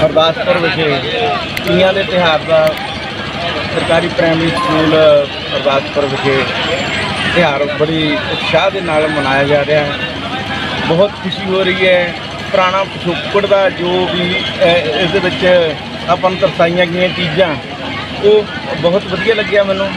ਗੁਰਦਾਸਪੁਰ ਵਿਖੇ ਤੀਆਂ ਦੇ ਤਿਉਹਾਰ ਦਾ ਸਰਕਾਰੀ ਪ੍ਰਾਇਮਰੀ ਸਕੂਲ ਗੁਰਦਾਸਪੁਰ ਵਿਖੇ ਤਿਉਹਾਰ ਬੜੀ ਉਤਸ਼ਾਹ ਦੇ ਨਾਲ ਮਨਾਇਆ ਜਾ ਰਿਹਾ ਹੈ। ਬਹੁਤ ਖੁਸ਼ੀ ਹੋ ਰਹੀ ਹੈ। ਪੁਰਾਣਾ ਪਿਛੋਕੜ ਦਾ ਜੋ ਵੀ ਅਹ, ਇਸ ਦੇ ਵਿੱਚ ਆਪਾਂ ਨੂੰ ਦਰਸਾਈਆਂ ਗਈਆਂ ਚੀਜ਼ਾਂ ਉਹ ਬਹੁਤ ਵਧੀਆ ਲੱਗਿਆ ਮੈਨੂੰ।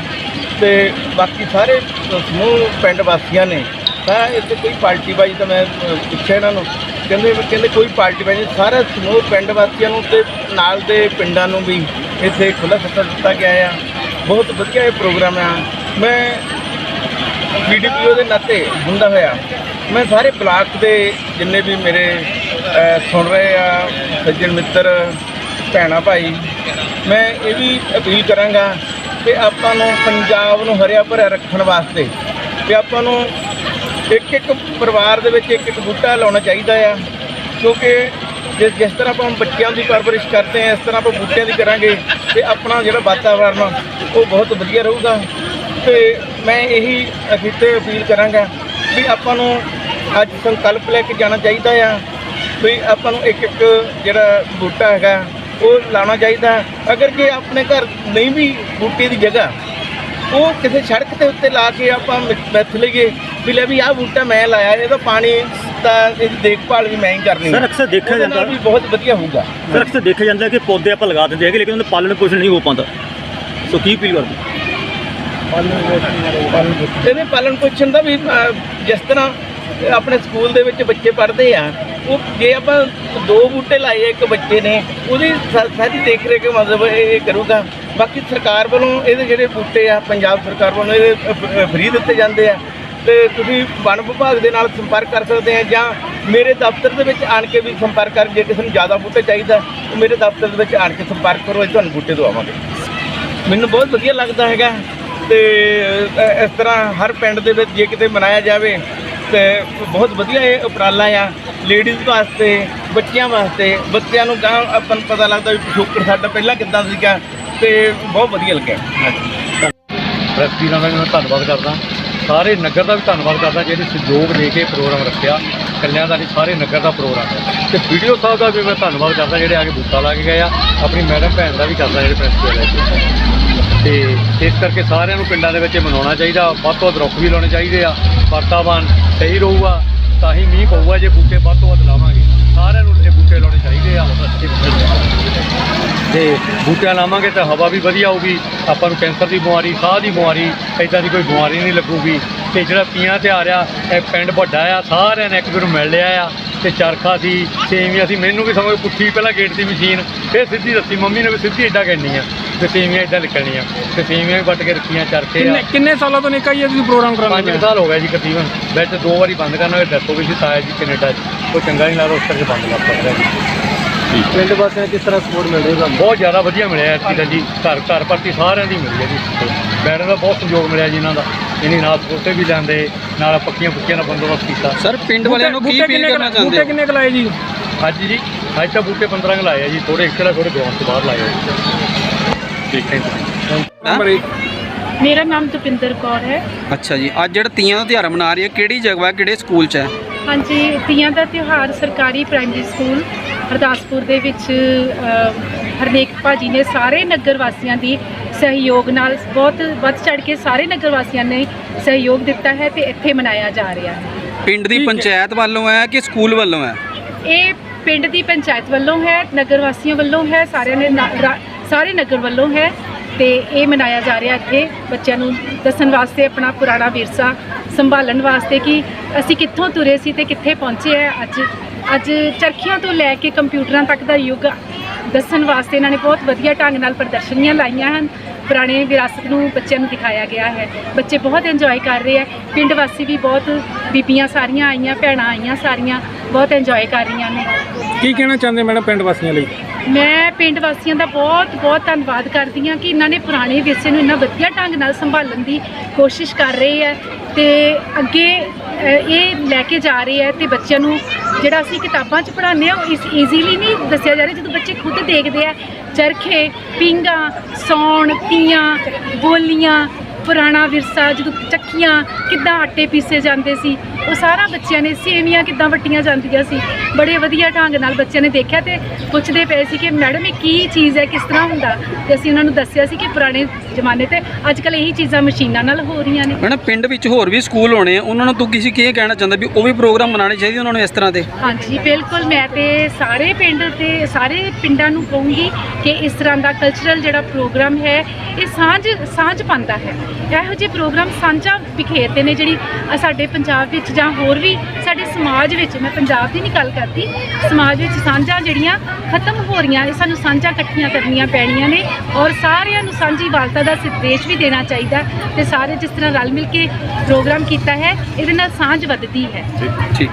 ਤੇ ਬਾਕੀ ਸਾਰੇ ਸਮੂਹ ਪਿੰਡ ਵਾਸੀਆਂ ਨੇ ਤਾਂ ਇੱਥੇ ਕੋਈ ਪਾਰਟੀ ਬਾਜੀ ਤਾਂ ਮੈਂ ਪੁੱਛਿਆ ਇਹਨਾਂ ਨੂੰ ਕਹਿੰਦੇ ਕਹਿੰਦੇ ਕੋਈ ਪਾਰਟੀ ਬਾਜੀ ਸਾਰਾ ਸਮੂਹ ਪਿੰਡ ਵਾਸੀਆਂ ਨੂੰ ਤੇ ਨਾਲ ਦੇ ਪਿੰਡਾਂ ਨੂੰ ਵੀ ਇੱਥੇ ਖੁੱਲ੍ਹਾ ਸੱਤਾ ਦਿੱਤਾ ਗਿਆ ਆ। ਬਹੁਤ ਵਧੀਆ ਇਹ ਪ੍ਰੋਗਰਾਮ ਆ। ਮੈਂ ਬੀਡੀਪੀਓ ਦੇ ਨਾਤੇ ਹੁੰਦਾ ਹੋਇਆ। ਮੈਂ ਸਾਰੇ ਬਲਾਕ ਦੇ ਜਿੰਨੇ ਵੀ ਮੇਰੇ ਸੁਣ ਰਹੇ ਆ, ਸੱਜਣ ਮਿੱਤਰ, ਭੈਣਾ ਭਾਈ, ਮੈਂ ਇਹ ਵੀ ਅਪੀਲ ਕਰਾਂਗਾ ਕਿ ਆਪਾਂ ਨੂੰ ਪੰਜਾਬ ਨੂੰ ਹਰਿਆ ਭਰਿਆ ਰੱਖਣ ਵਾਸਤੇ ਕਿ ਆਪਾਂ ਨੂੰ ਇੱਕ ਇੱਕ ਪਰਿਵਾਰ ਦੇ ਵਿੱਚ ਇੱਕ ਇੱਕ ਬੂਟਾ ਲਾਉਣਾ ਚਾਹੀਦਾ ਆ ਕਿਉਂਕਿ ਜਿਸ ਜਿਸ ਤਰ੍ਹਾਂ ਆਪਾਂ ਬੱਚਿਆਂ ਦੀ ਪਰਵਰਿਸ਼ ਕਰਦੇ ਹਾਂ ਇਸ ਤਰ੍ਹਾਂ ਆਪਾਂ ਬੂਟਿਆਂ ਦੀ ਕਰਾਂਗੇ ਤੇ ਆਪਣਾ ਜਿਹੜਾ ਵਾਤਾਵਰਨ ਆ, ਉਹ ਬਹੁਤ ਵਧੀਆ ਰਹੂਗਾ। ਤੇ ਮੈਂ ਇਹੀ ਅਖੀਤੇ ਅਪੀਲ ਕਰਾਂਗਾ ਵੀ ਆਪਾਂ ਨੂੰ ਅੱਜ ਸੰਕਲਪ ਲੈ ਕੇ ਜਾਣਾ ਚਾਹੀਦਾ ਆ ਵੀ ਆਪਾਂ ਨੂੰ ਇੱਕ ਇੱਕ ਜਿਹੜਾ ਬੂਟਾ ਹੈਗਾ ਉਹ ਲਾਉਣਾ ਚਾਹੀਦਾ। ਅਗਰ ਕਿ ਆਪਣੇ ਘਰ ਨਹੀਂ ਵੀ ਬੂਟੇ ਦੀ ਜਗ੍ਹਾ ਉਹ ਕਿਸੇ ਸੜਕ ਦੇ ਉੱਤੇ ਲਾ ਕੇ ਆਪਾਂ ਮਿ- ਮਿੱਥ ਲਈਏ ਵੀ ਲੈ ਵੀ ਆਹ ਬੂਟਾ ਮੈਂ ਲਾਇਆ ਇਹਦਾ ਪਾਣੀ ਦਾ ਇਹਦੀ ਦੇਖਭਾਲ ਵੀ ਮੈਂ ਹੀ ਕਰਨੀ ਸਰ, ਹੈ। ਅਕਸਰ ਦੇਖਿਆ ਉਹਦੇ ਨਾਲ ਜਾਂਦਾ- ਵੀ ਬਹੁਤ ਵਧੀਆ ਹੋਊਗਾ। ਸਰ ਅਕਸਰ ਦੇਖਿਆ ਜਾਂਦਾ ਕਿ ਪੌਦੇ ਆਪਾਂ ਲਗਾ ਦਿੰਦੇ ਹੈਗੇ ਲੇਕਿਨ ਉਹਨਾਂ ਦਾ ਪਾਲਣ ਪੋਸ਼ਣ ਨਹੀਂ ਹੋ ਪਾਉਂਦਾ। ਸੋ ਕੀ ਅਪੀਲ ਕਰਦੇ? ਇਹਦੇ ਪਾਲਣ ਪੋਸ਼ਣ ਦਾ ਵੀ ਅਹ, ਜਿਸ ਤਰ੍ਹਾਂ ਆਪਣੇ ਸਕੂਲ ਦੇ ਵਿੱਚ ਬੱਚੇ ਪੜ੍ਹਦੇ ਆ ਉਹ ਜੇ ਆਪਾਂ ਦੋ ਬੂਟੇ ਲਾਏ ਆ ਇੱਕ ਬੱਚੇ ਨੇ ਉਹਦੀ ਸਾ- ਸਾਰੀ ਦੇਖ ਰੇਖ ਮਤਲਬ ਇਹ ਇਹ ਕਰੂਗਾ। ਬਾਕੀ ਸਰਕਾਰ ਵੱਲੋਂ ਇਹਦੇ ਜਿਹੜੇ ਬੂਟੇ ਆ ਪੰਜਾਬ ਸਰਕਾਰ ਵੱਲੋਂ ਇਹਦੇ ਫ੍ਰੀ ਦਿੱਤੇ ਜਾਂਦੇ ਆ। ਤੇ ਤੁਸੀਂ ਵਣ ਵਿਭਾਗ ਦੇ ਨਾਲ ਸੰਪਰਕ ਕਰ ਸਕਦੇ ਆ ਜਾਂ ਮੇਰੇ ਦਫ਼ਤਰ ਦੇ ਵਿੱਚ ਆਣ ਕੇ ਵੀ ਸੰਪਰਕ ਕਰ, ਜੇ ਕਿਸੇ ਨੂੰ ਜ਼ਿਆਦਾ ਬੂਟੇ ਚਾਹੀਦਾ ਉਹ ਮੇਰੇ ਦਫ਼ਤਰ ਦੇ ਵਿੱਚ ਆਣ ਕੇ ਸੰਪਰਕ ਕਰੋ, ਅਸੀਂ ਤੁਹਾਨੂੰ ਬੂਟੇ ਦਵਾਵਾਂਗੇ। ਮੈਨੂੰ ਬਹੁਤ ਵਧੀਆ ਲੱਗਦਾ ਹੈਗਾ ਤੇ ਇਸ ਤਰ੍ਹਾਂ ਹਰ ਪਿੰਡ ਦੇ ਵਿੱਚ ਜੇ ਕਿਤੇ ਮਨਾਇਆ ਜਾਵੇ, ਤੇ ਬਹੁਤ ਵਧੀਆ ਇਹ ਉਪਰਾਲਾ ਆ, ਲੇਡੀਜ਼ ਵਾਸਤੇ, ਬੱਚਿਆਂ ਵਾਸਤੇ, ਬੱਚਿਆਂ ਨੂੰ ਗਾਂ ਆਪਾਂ ਨੂੰ ਪਤਾ ਲੱਗਦਾ ਵੀ ਪਿਛੋਕੜ ਸਾਡਾ ਪਹਿਲਾਂ ਕਿੱਦਾਂ ਸੀਗਾ, ਤੇ ਬਹੁਤ ਵਧੀਆ ਲੱਗਿਆ। ਪ੍ਰੈਸ ਵੀਰਾਂ ਦਾ ਮੈਂ ਧੰਨਵਾਦ ਕਰਦਾ। ਸਾਰੇ ਨਗਰ ਦਾ ਵੀ ਧੰਨਵਾਦ ਕਰਦਾ ਜਿਹੜੇ ਸਹਿਯੋਗ ਦੇ ਕੇ ਪ੍ਰੋਗਰਾਮ ਰੱਖਿਆ। ਕੱਲਿਆਂ ਦਾ ਨਹੀਂ, ਸਾਰੇ ਨਗਰ ਦਾ ਪ੍ਰੋਗਰਾਮ ਹੈ। ਤੇ ਵੀਡੀਓ ਸਾਹਿਬ ਦਾ ਵੀ ਮੈਂ ਧੰਨਵਾਦ ਕਰਦਾ, ਜਿਹੜੇ ਆ ਕੇ ਬੂਟਾ ਲਾ ਕੇ ਗਏ ਆ। ਆਪਣੀ ਮੈਡਮ ਭੈਣ ਦਾ ਵੀ ਕਰਦਾ, ਜਿਹੜੇ ਪ੍ਰੈਸ ਵਾਲੇ ਤੇ ਇਸ ਕਰਕੇ ਸਾਰਿਆਂ ਨੂੰ ਪਿੰਡਾਂ ਦੇ ਵਿੱਚ ਮਨਾਉਣਾ ਚਾਹੀਦਾ। ਵੱਧ ਤੋਂ ਵੱਧ ਰੁੱਖ ਵੀ ਲਾਉਣੇ ਚਾਹੀਦੇ ਆ। ਵਾਤਾਵਰਨ ਸਹੀ ਰਹੂਗਾ, ਤਾਂ ਹੀ ਮੀਂਹ ਪਊਗਾ, ਜੇ ਬੂਟੇ ਵੱਧ ਤੋਂ ਵੱਧ ਲਾਵਾਂਗੇ ਸਾਰਿਆਂ ਨੂੰ ਇਹ ਬੂਟੇ ਲਾਉਣੇ ਚਾਹੀਦੇ ਆ ਤੇ ਬੂਟਿਆਂ ਲਾਵਾਂਗੇ ਤਾਂ ਹਵਾ ਵੀ ਵਧੀਆ ਆਊਗੀ। ਆਪਾਂ ਨੂੰ ਕੈਂਸਰ ਦੀ ਬਿਮਾਰੀ ਸਾਹ ਦੀ ਬਿਮਾਰੀ ਇਦਾਂ ਦੀ ਕੋਈ ਬਿਮਾਰੀ ਨਹੀਂ ਲੱਗੂਗੀ। ਤੇ ਜਿਹੜਾ ਤੀਆਂ ਤਿਉਹਾਰ ਆ ਇਹ ਪਿੰਡ ਵੱਡਾ ਆ ਸਾਰਿਆਂ ਨੇ ਇੱਕ ਨੂੰ ਮਿਲ ਲਿਆ ਆ। ਤੇ ਚਰਖਾ ਸੀ ਸੇਵੀਆਂ ਸੀ ਮੈਨੂੰ ਵੀ ਸਮਝ ਪੁੱਠੀ ਪਹਿਲਾਂ ਗੇਟ ਦੀ ਮਸ਼ੀਨ ਫਿਰ ਸਿੱਧੀ ਰੱਸੀ ਮੰਮੀ ਨੇ ਵੀ ਸਿੱਧੀ ਇਦਾਂ ਕਰਨੀ ਆ। ਤੇ ਸੇਵੀਆਂ ਇਦਾਂ ਨਿਕਲਣੀਆਂ। ਤੇ ਸੇਵੀਆਂ ਵੀ ਵੱਟ ਕੇ ਰੱਖੀਆਂ ਚਰਖੇ ਆ। ਕਿੰਨੇ ਕਿੰਨੇ ਸਾਲਾਂ ਤੋਂ ਨਿਕਾ ਇਹ ਤੁਸੀਂ ਪ੍ਰੋਗਰਾਮ ਕਰਾਉਂਦੇ ਕੁ ਸਾਲ ਹੋ ਗਏ ਜੀ ਤਕਰੀਬਨ। ਵਿੱਚ ਦੋ ਵਾਰੀ ਬੰਦ ਕਰਨਾ ਹੋਇਆ ਹੋ ਗਈ ਸੀ ਤਾਇਆ ਜੀ ਕੈਨੇਡਾ 'ਚ। ਉਹ ਚੰਗਾ ਨਹੀਂ ਲੱਗਦਾ ਉਸ ਕਰਕੇ ਬੰਦ ਕਰ ਰਿਹਾ ਜੀ। ਪਿੰਡ ਵਾਸੀਆਂ ਕਿਸ ਤਰ੍ਹਾਂ ਸਪੋਰਟ ਮਿਲ ਰਿਹਾ ਬਹੁਤ ਜ਼ਿਆਦਾ ਵਧੀਆ ਮਿਲਿਆ ਐਤਕੀ ਤਾਂ ਜੀ। ਘਰ ਘਰ ਪ੍ਰਤੀ ਸਾਰਿਆਂ ਦੀ ਮਿਲੀ ਹੈ ਜੀ। ਮੈਡਮ ਦਾ ਬਹੁਤ ਸਹਿਯੋਗ ਮਿਲਿਆ ਜੀ ਇਹਨਾਂ ਦਾ। ਇਹਨੇ ਨਾਲ ਸਕੂਟੇ ਵੀ ਜਾਂਦੇ ਨਾਲ ਪੱਕੀਆਂ ਪੁੱਕੀਆਂ ਦਾ ਬੰਦੋਬਸਤ ਕੀਤਾ। ਸਰ ਪਿੰਡ ਵਾਲਿਆਂ ਨੂੰ ਕੀ ਅਪੀਲ ਕਰਨਾ ਚਾਹੁੰਦੇ ਬੂਟੇ ਹੋ? ਕਿੰਨੇ ਕੁ ਲਾਏ ਜੀ? ਅੱਜ ਜੀ ਅੱਜ ਤਾਂ ਬੂਟੇ 15 ਕੁ ਲਾਏ ਆ ਜੀ। ਥੋੜੇ ਐਕਸਟਰਾ ਥੋੜੇ ਗਰਾਊਂਡ ਤੋਂ ਬਾਹਰ ਲਾਏ ਆ ਜੀ। ਠੀਕ ਇੱਕ ਮੇਰਾ ਨਾਮ ਜੋਗਿੰਦਰ ਕੌਰ ਹੈ। ਅੱਛਾ ਜੀ। ਅੱਜ ਜਿਹੜਾ ਤੀਆਂ ਦਾ ਤਿਉਹਾਰ ਮਨਾ ਰਹੀ ਹੈ ਕਿਹੜੀ ਜਗ੍ਹਾ ਕਿਹੜੇ ਸਕੂਲ 'ਚ ਹੈ? ਹਾਂਜੀ ਤੀਆਂ ਦਾ ਤਿਉਹਾਰ ਸਰਕਾਰੀ ਪ੍ਰਾਇਮਰੀ ਸਕੂਲ ਹਰਦਾਸਪੁਰ ਦੇ ਵਿੱਚ ਹਰਨੇਕ ਭਾਜੀ ਨੇ ਸਾਰੇ ਨਗਰ ਵਾਸੀਆਂ ਦੀ ਸਹਿਯੋਗ ਨਾਲ ਬਹੁਤ ਵੱਧ ਚੜ ਕੇ ਸਾਰੇ ਨਗਰ ਵਾਸੀਆਂ ਨੇ ਸਹਿਯੋਗ ਦਿੱਤਾ ਹੈ ਤੇ ਇੱਥੇ ਮਨਾਇਆ ਜਾ ਰਿਹਾ ਹੈ। ਪਿੰਡ ਦੀ। ਪੰਚਾਇਤ ਵੱਲੋਂ ਹੈ ਕਿ ਸਕੂਲ ਵੱਲੋਂ ਹੈ? ਇਹ ਪਿੰਡ ਦੀ ਪੰਚਾਇਤ ਵੱਲੋਂ ਹੈ ਨਗਰ ਵਾਸੀਆਂ ਵੱਲੋਂ ਹੈ ਸਾਰਿਆਂ ਨੇ ਨਾ- ਰਾ- ਸਾਰੇ ਨਗਰ ਵੱਲੋਂ ਹੈ ਤੇ ਇਹ ਮਨਾਇਆ ਜਾ ਰਿਹਾ ਇੱਥੇ ਬੱਚਿਆਂ ਨੂੰ ਦੱਸਣ ਵਾਸਤੇ ਆਪਣਾ ਪੁਰਾਣਾ ਵਿਰਸਾ ਸੰਭਾਲਣ ਵਾਸਤੇ ਕਿ ਅਸੀਂ ਕਿੱਥੋਂ ਤੁਰੇ ਸੀ ਤੇ ਕਿੱਥੇ ਪਹੁੰਚੇ ਆ ਅੱਜ। ਅੱਜ ਚਰਖੀਆਂ ਤੋਂ ਲੈ ਕੇ ਕੰਪਿਊਟਰਾਂ ਤੱਕ ਦਾ ਯੁੱਗ ਦੱਸਣ ਵਾਸਤੇ ਇਹਨਾਂ ਨੇ ਬਹੁਤ ਵਧੀਆ ਢੰਗ ਨਾਲ ਪ੍ਰਦਰਸ਼ਨੀਆਂ ਲਾਈਆਂ ਹਨ। ਪੁਰਾਣੇ ਵਿਰਾਸਤ ਨੂੰ ਬੱਚਿਆਂ ਨੂੰ ਦਿਖਾਇਆ ਗਿਆ ਹੈ। ਬੱਚੇ ਬਹੁਤ ਇੰਜੋਏ ਕਰ ਰਹੇ ਆ। ਪਿੰਡ ਵਾਸੀ ਵੀ ਬਹੁਤ ਬੀਬੀਆਂ ਸਾਰੀਆਂ ਆਈਆਂ ਭੈਣਾਂ ਆਈਆਂ ਸਾਰੀਆਂ ਬਹੁਤ ਇੰਜੋਏ ਕਰ ਰਹੀਆਂ ਨੇ। ਕੀ ਕਹਿਣਾ ਚਾਹੁੰਦੇ ਮੈਡਮ ਪਿੰਡ ਵਾਸੀਆਂ ਲਈ? ਮੈਂ ਪਿੰਡ ਵਾਸੀਆਂ ਦਾ ਬਹੁਤ ਬਹੁਤ ਧੰਨਵਾਦ ਕਰਦੀ ਹਾਂ ਕਿ ਇਹਨਾਂ ਨੇ ਪੁਰਾਣੇ ਵਿਰਸੇ ਨੂੰ ਇੰਨਾ ਵਧੀਆ ਢੰਗ ਨਾਲ ਸੰਭਾਲਣ ਦੀ ਕੋਸ਼ਿਸ਼ ਕਰ ਰਹੇ ਹੈ ਤੇ ਅੱਗੇ ਇਹ ਲੈ ਕੇ ਜਾ ਰਹੇ ਹੈ ਤੇ ਬੱਚਿਆਂ ਨੂੰ ਜਿਹੜਾ ਅਸੀਂ ਕਿਤਾਬਾਂ 'ਚ ਪੜ੍ਹਾਉਂਦੇ ਆ ਉਹ ਇਸ ਈਜ਼ੀਲੀ ਨਹੀਂ ਦੱਸਿਆ ਜਾ ਰਿਹਾ, ਜਦੋਂ ਬੱਚੇ ਖੁਦ ਦੇਖਦੇ ਆ, ਚਰਖੇ, ਪਿੰਗਾ, ਸੌਣ, ਤੀਆਂ, ਬੋਲੀਆਂ, ਪੁਰਾਣਾ ਵਿਰਸਾ, ਜਦੋਂ ਚੱਕੀਆਂ ਕਿੱਦਾਂ ਆਟੇ ਪੀਸੇ ਜਾਂਦੇ ਸੀ, ਉਹ ਸਾਰਾ ਬੱਚਿਆਂ ਨੇ ਸੇਵੀਆਂ ਕਿੱਦਾਂ ਵੱਟੀਆਂ ਜਾਂਦੀਆਂ ਸੀ, ਬੜੇ ਵਧੀਆ ਢੰਗ ਨਾਲ ਬੱਚਿਆਂ ਨੇ ਦੇਖਿਆ ਤੇ ਪੁੱਛਦੇ ਪਏ ਸੀ ਕਿ ਮੈਡਮ, ਇਹ ਕੀ ਚੀਜ਼ ਹੈ, ਕਿਸ ਤਰ੍ਹਾਂ ਹੁੰਦਾ? ਤੇ ਅਸੀਂ ਉਹਨਾਂ ਨੂੰ ਦੱਸਿਆ ਸੀ ਕਿ ਪੁਰਾਣੇ ਜ਼ਮਾਨੇ ਤੇ ਅੱਜ ਕੱਲ ਇਹੀ ਚੀਜ਼ਾਂ ਮਸ਼ੀਨਾਂ ਨਾਲ ਹੋ ਰਹੀਆਂ ਨੇ। ਮੈਡਮ ਪਿੰਡ ਵਿੱਚ ਹੋਰ ਵੀ ਸਕੂਲ ਹੋਣੇ ਆ ਉਹਨਾਂ ਨੂੰ ਤੂੰ ਕਿਸੇ ਕੀ ਕਹਿਣਾ ਚਾਹੁੰਦਾ ਵੀ ਉਹ ਵੀ ਪ੍ਰੋਗਰਾਮ ਮਨਾਉਣੇ ਚਾਹੀਦੇ ਉਹਨਾਂ ਨੂੰ ਇਸ ਤਰ੍ਹਾਂ ਦੇ? ਹਾਂਜੀ ਬਿਲਕੁਲ ਮੈਂ ਤੇ ਸਾਰੇ ਪਿੰਡ ਤੇ ਸਾਰੇ ਪਿੰਡਾਂ ਨੂੰ ਕਹੂੰਗੀ ਕਿ ਇਸ ਤਰ੍ਹਾਂ ਦਾ ਕਲਚਰਲ ਜਿਹੜਾ ਪ੍ਰੋਗਰਾਮ ਹੈ ਇਹ ਸਾਂਝ ਸਾਂਝ ਪਾਉਂਦਾ ਹੈ। ਇਹੋ ਜਿਹੇ ਪ੍ਰੋਗਰਾਮ ਸਾਂਝਾ ਬਿਖੇਰਦੇ ਨੇ ਜਿਹੜੀ ਅ, ਸਾਡੇ ਪੰਜਾਬ ਵਿੱਚ ਜਾਂ ਹੋਰ ਵੀ ਸਾਡੇ ਸਮਾਜ ਵਿੱਚ ਮੈਂ ਪੰਜਾਬ ਦੀ ਨਹੀਂ ਗੱਲ ਕਰਦੀ ਸਮਾਜ ਵਿੱਚ ਸਾਂਝਾਂ ਜਿਹੜੀਆਂ ਖਤਮ ਹੋ ਰਹੀਆਂ ਇਹ ਸਾਨੂੰ ਸਾਂਝਾਂ ਇਕੱਠੀਆਂ ਕਰਨੀਆਂ ਪੈਣੀਆਂ ਨੇ ਔਰ ਸਾਰਿਆਂ ਨੂੰ ਸਾਂਝੀ ਵਾਲਤਾ ਦਾ ਸੰਦੇਸ਼ ਵੀ ਦੇਣਾ ਚਾਹੀਦਾ ਹੈ ਤੇ ਸਾਰੇ ਜਿਸ ਤਰ੍ਹਾਂ ਰਲ ਮਿਲ ਕੇ ਪ੍ਰੋਗਰਾਮ ਕੀਤਾ ਹੈ, ਇਹਦੇ ਨਾਲ ਸਾਂਝ ਵੱਧਦੀ ਹੈ। ਠੀਕ।